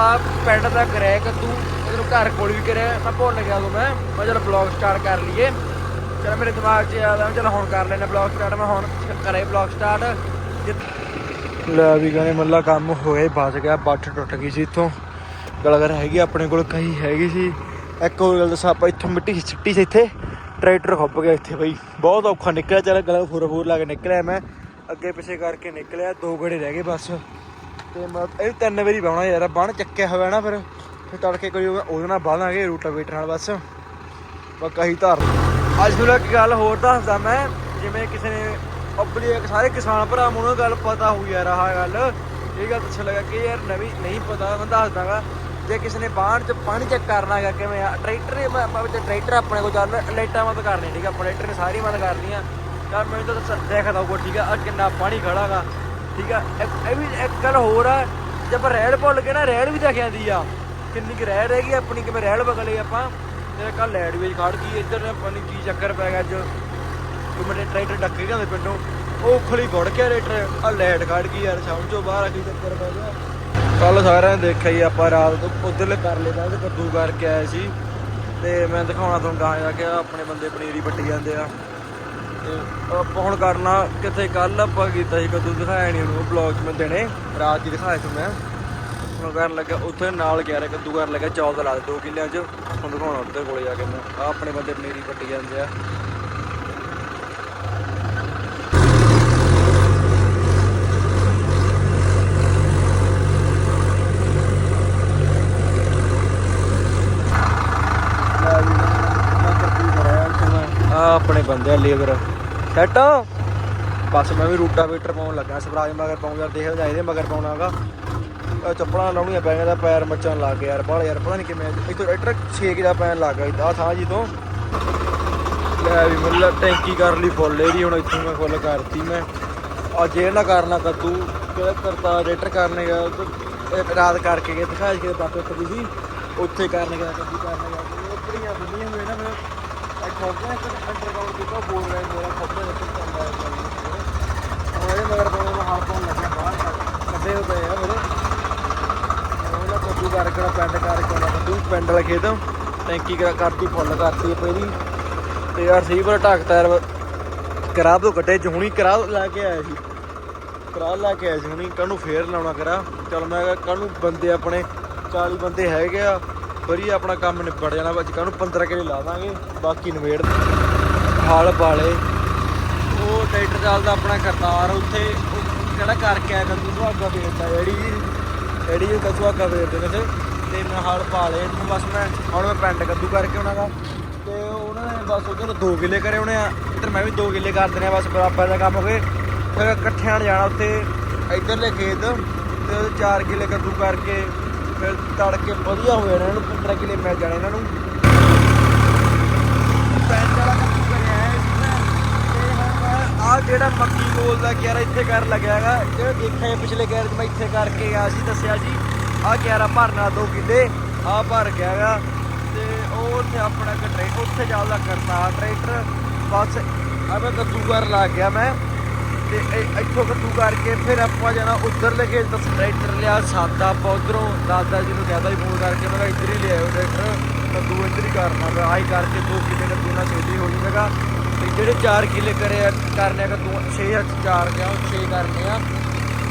ਆਪਾਂ ਪਿੰਡ ਦਾ ਕਰਿਆ ਕੱਦੂ, ਇਧਰੋਂ ਘਰ ਕੋਲ ਵੀ ਕਰਿਆ, ਮੈਂ ਭੁੱਲ ਗਿਆ ਉਦੋਂ ਮੈਂ। ਮੈਂ ਚਲ ਬਲੌਗ ਸਟਾਰਟ ਕਰ ਲਈਏ। ਚਲ ਮੇਰੇ ਦਿਮਾਗ 'ਚ ਆਦਾ ਚਲ ਹੁਣ ਕਰ ਲੈਣਾ ਬਲੌਗ ਸਟਾਰਟ ਮੈਂ ਹੁਣ ਕਰੇ ਬਲੌਗ ਸਟਾਰਟ ਲੈ ਵੀ ਕਹਿੰਦੇ ਮੱਲਾ ਕੰਮ ਹੋਏ, ਬਚ ਗਿਆ, ਬੱਠ ਟੁੱਟ ਗਈ ਸੀ ਇੱਥੋਂ। ਗਲਗਰ ਹੈਗੀ ਆਪਣੇ ਕੋਲ ਕਹੀ ਹੈਗੀ ਸੀ। ਇੱਕ ਹੋਰ ਗੱਲ ਦੱਸਾਂ, ਆਪਾਂ ਇੱਥੋਂ ਮਿੱਟੀ ਸਿੱਟੀ ਸੀ ਇੱਥੇ। ਟਰੈਕਟਰ ਖੁੱਪ ਗਿਆ ਇੱਥੇ ਬਈ। ਬਹੁਤ ਔਖਾ ਨਿਕਲਿਆ, ਚੱਲ ਗਲਾ ਫੁਰ ਫੁਰ ਲਾ ਕੇ ਨਿਕਲਿਆ ਮੈਂ। ਅੱਗੇ ਪਿੱਛੇ ਕਰਕੇ ਨਿਕਲਿਆ, ਦੋ ਗੜੇ ਰਹਿ ਗਏ ਬਸ। ਤੇ ਮੈਂ ਇਹ ਤਿੰਨ ਵਾਰੀ ਬਾਉਣਾ ਯਾਰ ਬਣ ਚੱਕਿਆ ਹੋਇਆ ਨਾ ਫਿਰ ਫਿਰ ਤੜਕੇ ਕੋਈ ਉਹਦੇ ਨਾਲ ਬਾਲਾਂਗੇ ਰੂਟਾਵੇਟਰ ਨਾਲ ਬਸ। ਬਸ ਕਹੀ ਧਰ। ਅੱਜ ਤੁਹਾਨੂੰ ਇੱਕ ਗੱਲ ਹੋਰ ਦੱਸਦਾ ਮੈਂ, ਜਿਵੇਂ ਕਿਸੇ ਨੇ ਪਬਲਿਕ ਸਾਰੇ ਕਿਸਾਨ ਭਰਾ ਨੂੰ ਗੱਲ ਪਤਾ ਹੋਈ ਯਾਰ, ਆਹ ਗੱਲ। ਇਹ ਗੱਲ ਅੱਛਾ ਲੱਗਾ ਕਿ ਯਾਰ ਨਵੀਂ ਨਹੀਂ ਪਤਾ, ਮੈਂ ਦੱਸ ਦਾਂਗਾ ਜੇ ਕਿਸੇ ਨੇ ਬਾਹਰ ਚ ਪਾਣੀ ਚੈੱਕ ਕਰਨਾ ਹੈਗਾ, ਕਿਵੇਂ ਆ? ਟਰੈਕਟਰ ਮੈਂ ਆਪਾਂ ਵਿੱਚ ਟਰੈਕਟਰ ਆਪਣੇ ਕੋਲ ਚੱਲ ਲਾਈਟਾਂ ਬੰਦ ਕਰਨੀ ਠੀਕ ਆ ਆਪਾਂ ਟਰੈਕਟਰ ਨੇ ਸਾਰੀ ਬੰਦ ਕਰਨੀਆਂ। ਯਾਰ ਮੈਨੂੰ ਤਾਂ ਦੱਸ- ਦੇਖਦਾ ਹੋਊਗਾ ਠੀਕ ਆ ਆ ਕਿੰਨਾ ਪਾਣੀ ਖੜਾਗਾ ਠੀਕ ਆ? ਇਹ ਵੀ ਇੱਕ ਗੱਲ ਹੋਰ ਆ ਜੇ ਆਪਾਂ ਰੈਡ ਭੁੱਲ ਗਏ ਨਾ ਰੈਡ ਵੀ ਦਿਖ ਜਾਂਦੀ ਆ। ਕਿੰਨੀ ਕਿ ਰੈਡ ਹੈਗੀ ਆਪਣੀ ਕਿਵੇਂ ਰੈਡ ਬਗਲੇ ਆਪਾਂ। ਤੇ ਕੱਲ ਲੈਡ ਵੀ ਖੜ ਗਈ, ਇੱਧਰ ਨੇ ਕੀ ਚੱਕਰ ਪੈ ਗਿਆ ਅੱਜ। ਉਹ ਮੇਰੇ ਟਰੈਕਟਰ ਡੱਕੇ ਜਾਂਦੇ ਪਿੰਡੋਂ। ਉਹ ਖਲੀ ਗੁੜ ਕੇ ਟਰੈਕਟਰ ਆ ਲੈਟ ਖੜ ਗਈ ਯਾਰ, ਸਮਝੋ ਬਾਹਰ ਆ ਕੀ ਚੱਕਰ ਪੈ ਗਿਆ। ਕੱਲ ਸਾਰਿਆਂ ਨੇ ਦੇਖਿਆ ਹੀ ਆਪਾਂ ਰਾਤ ਤੋਂ ਉਧਰਲੇ ਕਰ ਲਿਆ ਤੇ ਕੱਦੂ ਕਰਕੇ ਆਏ ਸੀ। ਤੇ ਮੈਂ ਦਿਖਾਉਣਾ ਤੁਹਾਨੂੰ ਗਾਂ ਜਾ ਕੇ ਆਪਣੇ ਬੰਦੇ ਪਨੀਰੀ ਪੱਟੀ ਜਾਂਦੇ ਆ। ਆਪਾਂ ਹੁਣ ਕਰਨਾ ਕਿੱਥੇ? ਕੱਲ ਆਪਾਂ ਕੀਤਾ ਸੀ, ਕੱਦੂ ਦਿਖਾਇਆ ਨਹੀਂ ਉਹਨੂੰ ਬਲੌਗ 'ਚ ਮੈਂ ਦੇਣੇ ਰਾਤ ਹੀ ਦਿਖਾਇਆ ਸੀ ਮੈਂ। ਹੁਣ ਕਰਨ ਲੱਗਾ ਉੱਥੇ ਨਾਲ ਗਿਆ ਰੇ ਕੱਦੂ ਕਰਨ ਲੱਗਾ ਚੌਲ ਦਾ ਲਾ ਦੇ 2 ਕਿੱਲਿਆਂ 'ਚ। ਹੁਣ ਦਿਖਾਉਣਾ ਉੱਧਰ ਕੋਲੇ ਜਾ ਕੇ ਮੈਂ। ਆ ਆਪਣੇ ਬੰਦੇ ਪਨੀਰੀ ਪੱਟੀ ਜਾਂਦੇ ਆ ਆ ਆਪਣੇ ਬੰਦੇ ਆ, ਲੇਬਰ। ਸੈਟ। ਬਸ ਮੈਂ ਵੀ ਰੂਟਾਵੇਟਰ ਪਾਉਣ ਲੱਗਾ, ਸਵਰਾਜ ਮਗਰ ਪਾਉਂ ਯਾਰ, ਦੇਖ ਜਾਈਦੇ ਮਗਰ ਪਾਉਣਾਗਾ ਚੱਪਲਾਂ ਲਾਉਣੀਆਂ ਪੈ ਦਾ ਪੈਰ ਮੱਚਣ ਲੱਗ ਗਿਆ ਯਾਰ, ਬਾਹਲਾ ਯਾਰ, ਪਤਾ ਨਹੀਂ ਕਿਵੇਂ। ਇੱਥੋਂ ਟਰੈਕਟਰ 6 ਦਾ ਪੈਣ ਲੱਗ ਗਿਆ ਆ ਥਾਂ ਜੀ ਤੋਂ। ਲੈ ਵੀ ਮੁੱਲਾ ਟੈਂਕੀ ਕਰ ਲਈ ਫੁੱਲ ਇਹਦੀ ਹੁਣ ਇੱਥੋਂ ਮੈਂ ਫੁੱਲ ਕਰਤੀ ਮੈਂ। ਅੱਜ ਇਹ ਨਾ ਕਰਨਾ ਕੱਦੂ ਕਿਹੜਾ ਕਰਤਾ ਰੇਟਰ ਕਰਨੇ ਗਿਆ ਰਾਤ ਕਰਕੇ ਗਏ ਦਿਖਾਇਆ ਸੀ ਕਿ ਬਾਪੇ ਉੱਤੇ ਸੀ। ਉੱਥੇ ਕਰਨੇ ਗਿਆ, ਕੱਦੂ ਕਰਨੇ ਗਿਆ ਉਪਰੀਆਂ ਬੰਨੀਆਂ ਇੱਕ ਇੱਕ ਅੰਡਰਗਰਾਉਂਡ ਕੀਤਾ ਬੋਰ ਲਾਈਨ ਮੇਰਾ ਖੋਪਿਆ ਇੱਕ ਚੱਲਦਾ ਹੈ ਉਹ ਇਹ ਮਗਰ ਤੋਂ ਮੈਂ ਹਾਲ ਤੋਂ ਲੱਗਿਆ ਬਾਹਰ, ਕੱਢੇ ਹੋ ਪਏ ਆ ਮੇਰੇ ਉਹਨਾਂ ਕੱਦੂ ਕਰਕੇ ਨਾ ਕਰਕੇ ਨਾ ਕੱਦੂ ਪਿੰਡ ਵਾਲੇ ਖੇਤ। ਟੈਂਕੀ ਕਰਤੀ, ਫੁੱਲ ਕਰਤੀ ਆਪਾਂ ਤੇ ਯਾਰ ਸਹੀ ਪਰ ਢੱਕ ਟਾਇਰ ਕਰਾ ਤੋਂ ਕੱਟੇ ਚ ਹੁਣੀ ਕਰਾ ਲੈ ਕੇ ਆਇਆ ਸੀ। ਕਰਾ ਲੈ ਕੇ ਆਇਆ ਸੀ ਹੁਣੀ ਕੱਲ ਨੂੰ ਫੇਰ ਲਾਉਣਾ ਕਰਾ। ਚਲ ਮੈਂ ਕਿਹਾ ਕੱਲ ਨੂੰ ਬੰਦੇ ਆਪਣੇ 40 ਬੰਦੇ ਹੈਗੇ ਆ। ਵਧੀਆ ਆਪਣਾ ਕੰਮ ਨਿਬੜ ਜਾਣਾ ਅੱਜ ਕੱਲ ਨੂੰ 15 ਕਿਲੇ ਲਾ ਦਾਂਗੇ, ਬਾਕੀ ਨਵੇੜ ਹਾਲ ਪਾਲੇ। ਉਹ ਟਰੈਕਟਰ ਚੱਲਦਾ ਆਪਣਾ ਕਰਤਾਰ, ਉੱਥੇ ਉਹ ਕਿਹੜਾ ਕਰਕੇ ਆਇਆ ਕੰਦੂ ਸੁਹਾਗਾ ਵੇਚਦਾ ਜਿਹੜੀ ਜਿਹੜੀ ਉਹ ਸੁਹਾਗਾ ਵੇਚਦੇ ਕਹਿੰਦੇ ਤੇ ਮੈਂ ਹਾਲ ਪਾ ਲਏ ਤੇ ਬਸ ਮੈਂ, ਹੁਣ ਮੈਂ ਪਿੰਡ ਕੱਦੂ ਕਰਕੇ ਉਹਨਾਂ ਦਾ। ਤੇ ਉਹਨਾਂ ਨੇ ਬਸ ਉਧਰ 2 ਕਿੱਲੇ ਕਰੇ ਹੋਣੇ ਆ। ਇੱਧਰ ਮੈਂ ਵੀ 2 ਕਿੱਲੇ ਕਰ ਦੇਣੇ ਆ, ਬਸ ਬਰਾਬਰ ਦਾ ਕੰਮ ਹੋ ਗਏ। ਫਿਰ ਇਕੱਠਿਆਂ ਜਾਣਾ ਉੱਥੇ, ਇੱਧਰਲੇ ਖੇਤ, ਤੇ ਉਹਦੇ 4 ਕਿੱਲੇ ਕੱਦੂ ਕਰਕੇ ਫਿਰ ਤੜਕੇ ਵਧੀਆ ਹੋ ਜਾਣਾ ਇਹਨੂੰ 15 ਕਿੱਲੇ ਮਿਲ ਜਾਣੇ ਇਹਨਾਂ ਨੂੰ। ਪਿੰਡ ਵਾਲਾ ਕੱਦੂ ਕਰਿਆ ਹੈ ਆ ਜਿਹੜਾ ਮੱਕੀ ਬੋਲਦਾ ਦਾ ਇੱਥੇ ਕਰ ਲੱਗਿਆ ਹੈਗਾ। ਜਿਹੜਾ ਦੇਖਿਆ ਸੀ ਪਿਛਲੇ ਗੈਰ ਮੈਂ ਇੱਥੇ ਕਰਕੇ ਗਿਆ ਸੀ, ਦੱਸਿਆ ਸੀ। ਆ ਕਿਆਰਾ ਭਰਨਾ ਦੋ ਕਿੱਲੇ ਆ ਭਰ ਗਿਆ ਹੈਗਾ। ਤੇ ਉਹ ਉੱਥੇ ਆਪਣਾ ਟਰੈਕਟਰ ਉੱਥੇ ਚੱਲਦਾ ਕਰਤਾ, ਟਰੈਕਟਰ। ਬਸ ਆ ਮੈਂ ਕੱਦੂ ਕਰ ਲੱਗ ਗਿਆ ਮੈਂ। ਤੇ ਇ- ਇੱਥੋਂ ਕੱਦੂ ਕਰਕੇ ਫਿਰ ਆਪਾਂ ਜਾਣਾ ਉੱਧਰ ਲੈ ਕੇ ਦਸ ਟਰੈਕਟਰ ਲਿਆ, ਸਾਦਾ ਆਪਾਂ ਉੱਧਰੋਂ, ਦਾਦਾ ਜੀ ਨੂੰ ਕਹਿੰਦਾ ਸੀ ਫੋਨ ਕਰਕੇ, ਮੈਂ ਕਿਹਾ ਇੱਧਰ ਹੀ ਲਿਆਓ ਟਰੈਕਟਰ ਕੱਦੂ ਇੱਧਰ ਹੀ ਕਰਨਾ ਪਿਆ, ਆਹੀ ਕਰਕੇ ਦੋ ਕਿੱਲੇ ਕੱਦੂ ਨਾਲ ਛੇਤੀ ਹੋ ਜਾਵੇਗਾ ਤੇ ਜਿਹੜੇ 4 ਕਿਲੇ ਕਰੇ ਆ- ਕਰਨੇ ਆ ਕੱਦੂ 6 ਜਾਂ 4 ਗਿਆ ਉਹ 6 ਕਰਨੇ ਆ,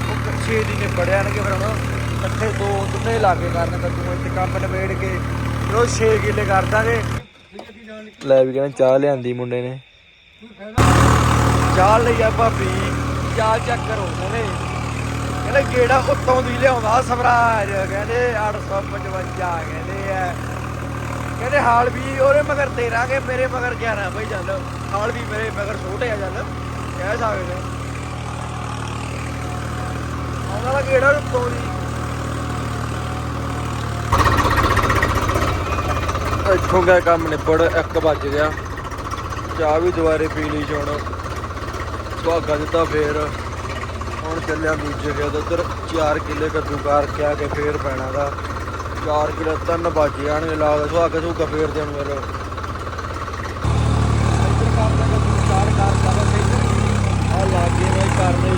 ਉਹ 6 ਦੀ ਨਿਬੜ ਜਾਣਗੇ ਫਿਰ ਹੁਣ, ਇਕੱਠੇ ਦੋ ਦੋਨੇ ਲਾਗੇ ਕਰਨੇ ਕੱਦੂ ਇੱਥੇ ਕੰਮ ਨਿਬੇੜ ਕੇ ਫਿਰ ਉਹ 6 ਕਿੱਲੇ ਕਰ ਦਾਂਗੇ। ਲੈ ਵੀ ਕਹਿੰਦੇ ਚਾਹ ਲਿਆਂਦੀ ਮੁੰਡੇ ਨੇ। ਚਾਹ ਲਈ ਆ ਭਾਬੀ। ਚਾਹ ਚੱਕ ਕਰੋ ਕਹਿੰਦੇ ਕਹਿੰਦੇ ਗੇੜਾ ਉੱਤੋਂ ਦੀ ਲਿਆਉਂਦਾ ਸਵਰਾਜ ਕਹਿੰਦੇ 855 ਕਹਿੰਦੇ ਆ। ਕਹਿੰਦੇ ਹਾਲ ਵੀ ਉਹਦੇ ਮਗਰ 13 ਕੇ, ਮੇਰੇ ਮਗਰ 11 ਬਈ ਚੱਲ। ਹਾਲ ਵੀ ਮੇਰੇ ਮਗਰ ਛੋਟੇ ਆ ਚੱਲ। ਕਹਿ ਸਕਦੇ ਆਉਂਦਾ ਵਾ ਗੇੜਾ ਉੱਤੋਂ ਦੀ। ਇੱਥੋਂ ਗਿਆ ਕੰਮ ਨਿਬੜ 1 ਵੱਜ ਗਿਆ। ਚਾਹ ਵੀ ਦੁਬਾਰੇ ਪੀ ਲਈ ਹੁਣ। ਸੁਹਾਗਾ ਦਿੱਤਾ ਫੇਰ। ਹੁਣ ਚੱਲਿਆ ਦੂਜੇ ਖੇਤ ਉਧਰ। 4 ਕਿੱਲੇ ਕੱਦੂ ਕਰਕੇ ਆ ਕੇ ਫੇਰ ਪੈਣਾ ਦਾ। 4 ਕਿੱਲੇ ਤਨ ਵੱਜ ਜਾਣਗੇ ਲਾਗ ਸੁਹਾਗਾ ਸੁਹਾਗਾ ਫੇਰ ਦੇਣ ਵਾਲਾ। ਇੱਧਰ ਕੰਮ ਦਾ ਕੱਦੂ ਚਾਰ ਲਾਗੇ ਨੇ ਕਰਨੇ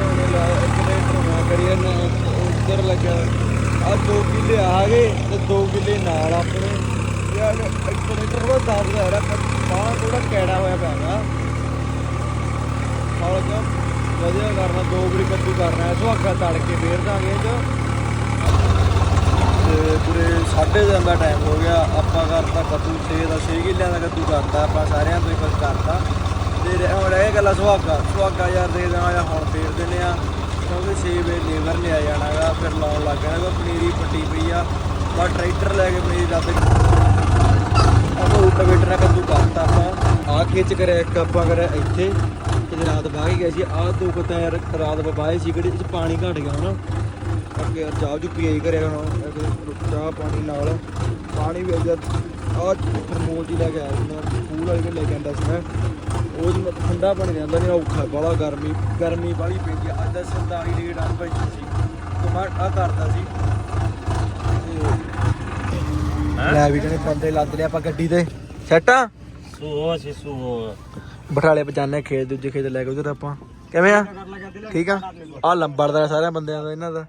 ਉਹਨੇ ਲਾ ਇੱਕ ਰੇਟ ਨਾ ਕਰੀਏ ਨਾ ਉਧਰ ਲੱਗਿਆ। ਆ ਦੋ ਕਿੱਲੇ ਆ ਗਏ ਤੇ ਦੋ ਕਿੱਲੇ ਨਾਲ ਆਪਣੇ ਐਕਸਪੋਨੈਂਟਰ ਉਹਦਾ ਦਾਦ ਦਾ ਹੈ ਬਾਹਰ ਥੋੜਾ ਕੈੜਾ ਹੋਇਆ ਪਿਆ ਹੈਗਾ ਹੌਲ ਜੋ, ਵਧੀਆ ਕਰਨਾ ਦੋ ਗਰੀ ਕੱਦੂ ਕਰਨਾ ਸੁਹਾਗਾ ਤੜ ਕੇ ਫੇਰ ਦਾਂਗੇ ਜੋ। ਤੇ ਪੂਰੇ 3:30 ਦਾ ਟਾਈਮ ਹੋ ਗਿਆ। ਆਪਾਂ ਕਰਤਾ ਕੱਦੂ 6 ਦਾ 6 ਕਿੱਲਿਆਂ ਦਾ ਕੱਦੂ ਕਰਤਾ। ਆਪਾਂ ਸਾਰਿਆਂ ਤੋਂ ਹੀ ਕੁਝ ਕਰਤਾ। ਤੇ ਹੁਣ ਇਹ ਗੱਲਾਂ ਸੁਹਾਗਾ। ਸੁਹਾਗਾ ਯਾਰ, ਦੇ ਦੇਣਾ ਜਾਂ ਹੁਣ ਫੇਰ ਦਿੰਨੇ ਆ। ਕਿਉਂਕਿ 6 ਵੇ ਲੇਬਰ ਲਿਆ ਜਾਣਾਗਾ ਫਿਰ ਲਾਉਣ ਲੱਗ ਜਾਣਾ ਪਨੀਰੀ ਪੱਟੀ ਪਈ ਆ। ਬਾ ਟਰੈਕਟਰ ਲੈ ਕੇ ਪਨੀਰੀ ਰੱਦ ਆ ਖਿੱਚ ਕਰਿਆ ਇੱਕ ਆਪਾਂ ਕਰਿਆ ਇੱਥੇ ਤੇ ਰਾਤ ਬਾਹ ਕੇ ਗਏ ਸੀ ਆਹ ਦੋ ਕੁੱਤਾ ਯਾਰ ਰਾਤ ਬਾਏ ਸੀ ਕਿਹੜੇ ਚ ਪਾਣੀ ਘਟ ਗਿਆ ਹਨਾ ਅੱਗੇ ਯਾਰ ਚਾਹ ਜੂ ਹੀ ਕਰਿਆ ਹੁਣ ਚਾਹ ਪਾਣੀ ਨਾਲ। ਪਾਣੀ ਵੀ ਜਦ ਆ ਥਰਮੋਲ ਜੀ ਲੈ ਕੇ ਆਇਆ ਸੀ ਮੈਂ ਸਕੂਲ ਵਾਲੇ ਕੋਲ ਲੈ ਕੇ ਆਂਦਾ ਸੀ ਮੈਂ। ਉਹ ਜੀ ਠੰਡਾ ਪਾਣੀ ਰਹਿੰਦਾ ਨਹੀਂ ਔਖਾ ਬੜਾ ਗਰਮੀ ਗਰਮੀ ਬਾਹਲੀ ਪੈਂਦੀ ਆ। ਅੱਜ ਦਾ 47 ਡਿਗਰੀ ਟੈਂਪਰੇਚਰ ਸੀ ਤੇ ਮੈਂ ਆ ਕਰਦਾ ਸੀ। ਲੈ ਵੀ ਜਣੇ ਬੰਦੇ ਲੱਦ ਲਿਆ ਆਪਾਂ ਗੱਡੀ ਤੇ। ਸੈੱਟ ਸੀ ਸੁੋ ਬਠਾਲੇ ਪਜਾਨੇ ਖੇਤ ਦੂਜੇ ਖੇਤ ਲੈ ਕੇ ਉਧਰ ਆਪਾਂ। ਕਿਵੇਂ ਆ? ਠੀਕ ਆ? ਆ ਲੰਬੜਦਾ ਸਾਰਿਆਂ ਬੰਦਿਆਂ ਦਾ ਇਹਨਾਂ ਦਾ।